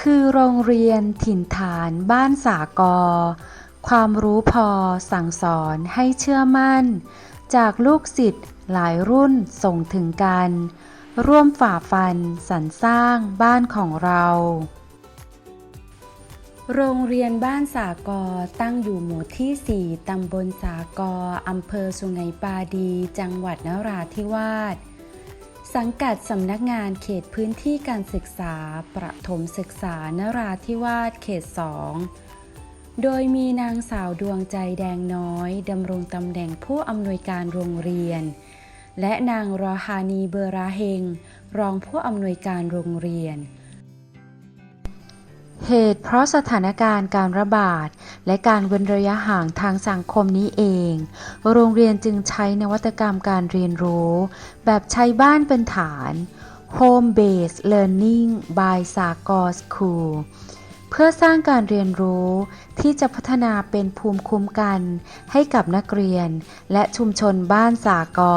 คือโรงเรียนถิ่นฐานบ้านสากอ ความรู้พอสั่งสอนให้เชื่อมั่น จากลูกศิษย์หลายรุ่นส่งถึงกัน ร่วมฝ่าฟันสรรสร้างบ้านของเรา โรงเรียนบ้านสากอตั้งอยู่หมู่ที่ 4 ตำบลสากออำเภอสุไหงปาดี จังหวัดนราธิวาส สังกัดสำนักงานเขตพื้นที่การศึกษา ประถมศึกษานราธิวาสเขต 2 โดยมีนางสาวดวงใจแดงน้อยดำรงตำแหน่งผู้อำนวยการโรงเรียน และนางรอฮานีเบอราเฮง รองผู้อำนวยการโรงเรียน เหตุเพราะสถานการณ์การระบาด และการเว้นระยะห่างทางสังคมนี้เอง โรงเรียนจึงใช้นวัตกรรมการเรียนรู้ แบบใช้บ้านเป็นฐาน Home Based Learning by s a g o School เพื่อสร้างการเรียนรู้ที่จะพัฒนาเป็นภูมิคุ้มกันให้กับนักเรียน และชุมชนบ้านสากอ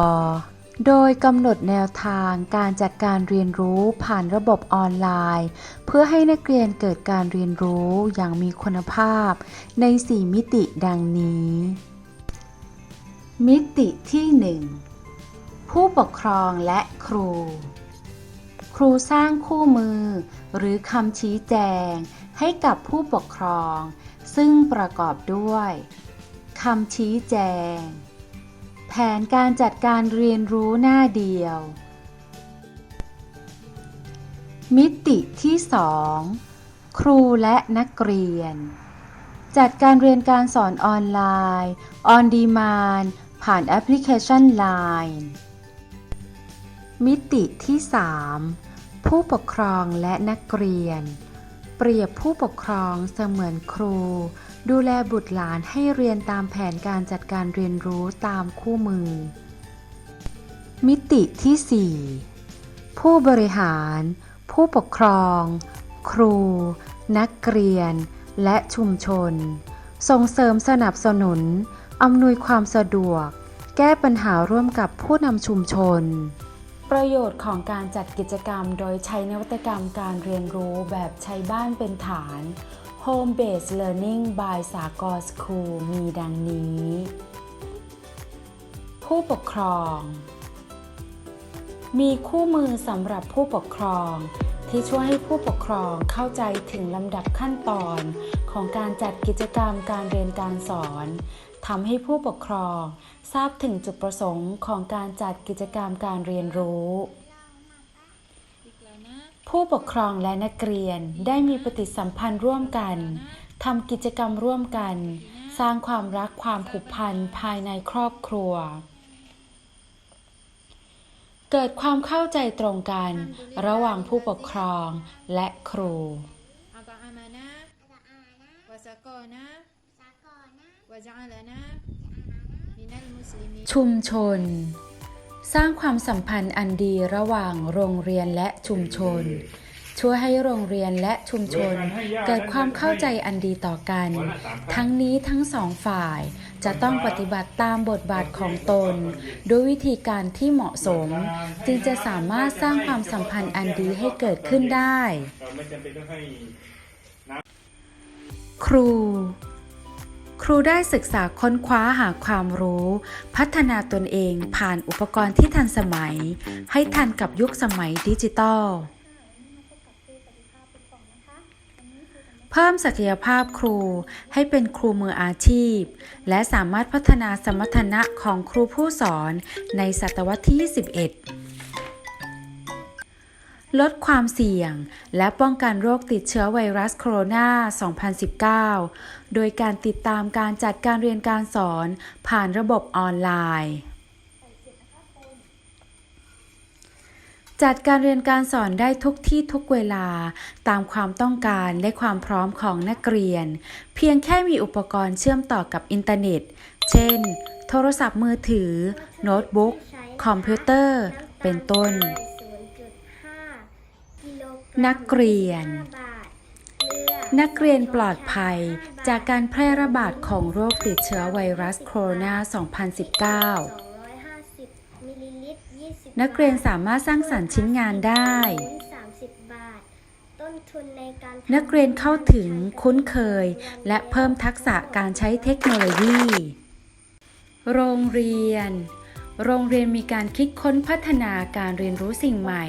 โดยกำหนดแนวทางการจัดการเรียนรู้ผ่านระบบออนไลน์ เพื่อให้นักเรียนเกิดการเรียนรู้อย่างมีคุณภาพ ใน 4 มิติดังนี้ มิติที่ 1 ผู้ปกครองและครู ครูสร้างคู่มือ หรือคำชี้แจง ให้กับผู้ปกครอง ซึ่งประกอบด้วยคำชี้แจง แผนการจัดการเรียนรู้หน้าเดียว มิติที่ 2 ครูและนักเรียน จัดการเรียนการสอนออนไลน์ on demand ผ่านแอปพลิเคชัน Line มิติที่ 3 ผู้ปกครองและนักเรียน เปรียบผู้ปกครองเสมือนครู ดูแลบุตรหลานให้เรียนตามแผนการจัดการเรียนรู้ตามคู่มือ มิติที่ 4 ผู้บริหาร ผู้ปกครอง ครู นักเรียน และชุมชน ส่งเสริมสนับสนุนอำนวยความสะดวก แก้ปัญหาร่วมกับผู้นำชุมชน ประโยชน์ของการจัดกิจกรรมโดยใช้นวัตกรรมการเรียนรู้แบบใช้บ้านเป็นฐาน Home Based Learning by สากอ School มีดังนี้ ผู้ปกครอง มีคู่มือสำหรับผู้ปกครอง ที่ช่วยให้ผู้ปกครองเข้าใจถึงลำดับขั้นตอน ของการจัดกิจกรรมการเรียนการสอนทำให้ผู้ปกครอง ทราบถึงจุดประสงค์ของการจัดกิจกรรมการเรียนรู้ ผู้ปกครองและนักเรียนได้มีปฏิสัมพันธ์ร่วมกันทำกิจกรรมร่วมกัน สร้างความรักความผูกพันภายในครอบครัว เกิดความเข้าใจตรงกัน ระหว่างผู้ปกครองและครูนะ ชุมชน สร้างความสัมพันธ์อันดีระหว่างโรงเรียนและชุมชน ช่วยให้โรงเรียนและชุมชน เกิดความเข้าใจอันดีต่อกัน ทั้งนี้ทั้งสองฝ่ายจะต้องปฏิบัติตามบทบาทของตน ด้วยวิธีการที่เหมาะสม จึงจะสามารถสร้างความสัมพันธ์อันดีให้เกิดขึ้นได้เราไม่จำเป็นต้องให้ครู ครูได้ศึกษาค้นคว้าหาความรู้ พัฒนาตนเองผ่านอุปกรณ์ที่ทันสมัย ให้ทันกับยุคสมัยดิจิตอลเพิ่มศักยภาพครูให้เป็นครูมืออาชีพ และสามารถพัฒนาสมรรถนะของครูผู้สอนในศตวรรษที่ 21 ลดความเสี่ยง และป้องกันโรคติดเชื้อไวรัสโคโรนา 2019 โดยการติดตามการจัดการเรียนการสอนผ่านระบบออนไลน์ จัดการเรียนการสอนได้ทุกที่ทุกเวลาตามความต้องการและความพร้อมของนักเรียน เพียงแค่มีอุปกรณ์เชื่อมต่อกับอินเทอร์เน็ต เช่น โทรศัพท์มือถือ โน้ตบุ๊ก คอมพิวเตอร์ เป็นต้น นักเรียน นักเรียนปลอดภัยจากการแพร่ระบาดของโรคติดเชื้อไวรัสโคโรนา 2019 250มิลลิลิตร20นักเรียนสามารถสร้างสรรค์ชิ้นงานได้30บาทต้นทุทุนในการทำนักเรียนเข้าถึงคุ้นเคย และเพิ่มทักษะการใช้เทคโนโลยี โรงเรียน โรงเรียนมีการคิดค้นพัฒนาการเรียนรู้สิ่งใหม่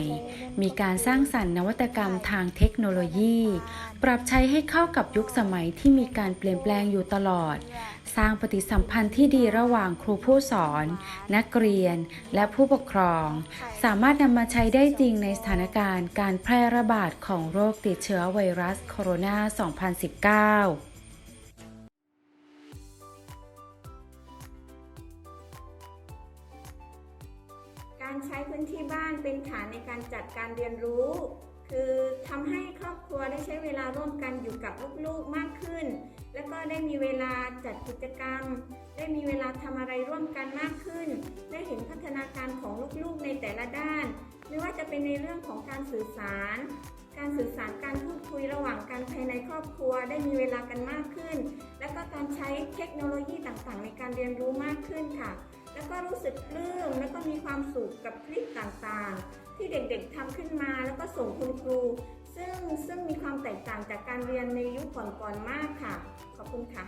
มีการสร้างสรรค์นวัตกรรมทางเทคโนโลยี ปรับใช้ให้เข้ากับยุคสมัยที่มีการเปลี่ยนแปลงอยู่ตลอด สร้างปฏิสัมพันธ์ที่ดีระหว่างครูผู้สอน นักเรียน และผู้ปกครอง สามารถนำมาใช้ได้จริงในสถานการณ์การแพร่ระบาดของโรคติดเชื้อไวรัสโคโรนา 2019 การใช้พื้นที่บ้านเป็นฐานในการจัดการเรียนรู้ คือทำให้ครอบครัวได้ใช้เวลาร่วมกันอยู่กับลูกๆมากขึ้น แล้วก็ได้มีเวลาจัดกิจกรรม ได้มีเวลาทำอะไรร่วมกันมากขึ้น ได้เห็นพัฒนาการของลูกๆในแต่ละด้าน ไม่ว่าจะเป็นในเรื่องของการสื่อสาร การสื่อสารการพูดคุยระหว่างกันภายในครอบครัว ได้มีเวลากันมากขึ้น แล้วก็การใช้เทคโนโลยีต่างๆ ในการเรียนรู้มากขึ้นค่ะ แล้วก็รู้สึกปลื้มแล้วก็มีความสุขกับคลิปต่างๆ ที่เด็กๆทำขึ้นมาแล้วก็ส่งคุณครู ซึ่งซึ่งมีความแตกต่างจากการเรียนในยุคก่อนๆมากค่ะ ขอบคุณค่ะ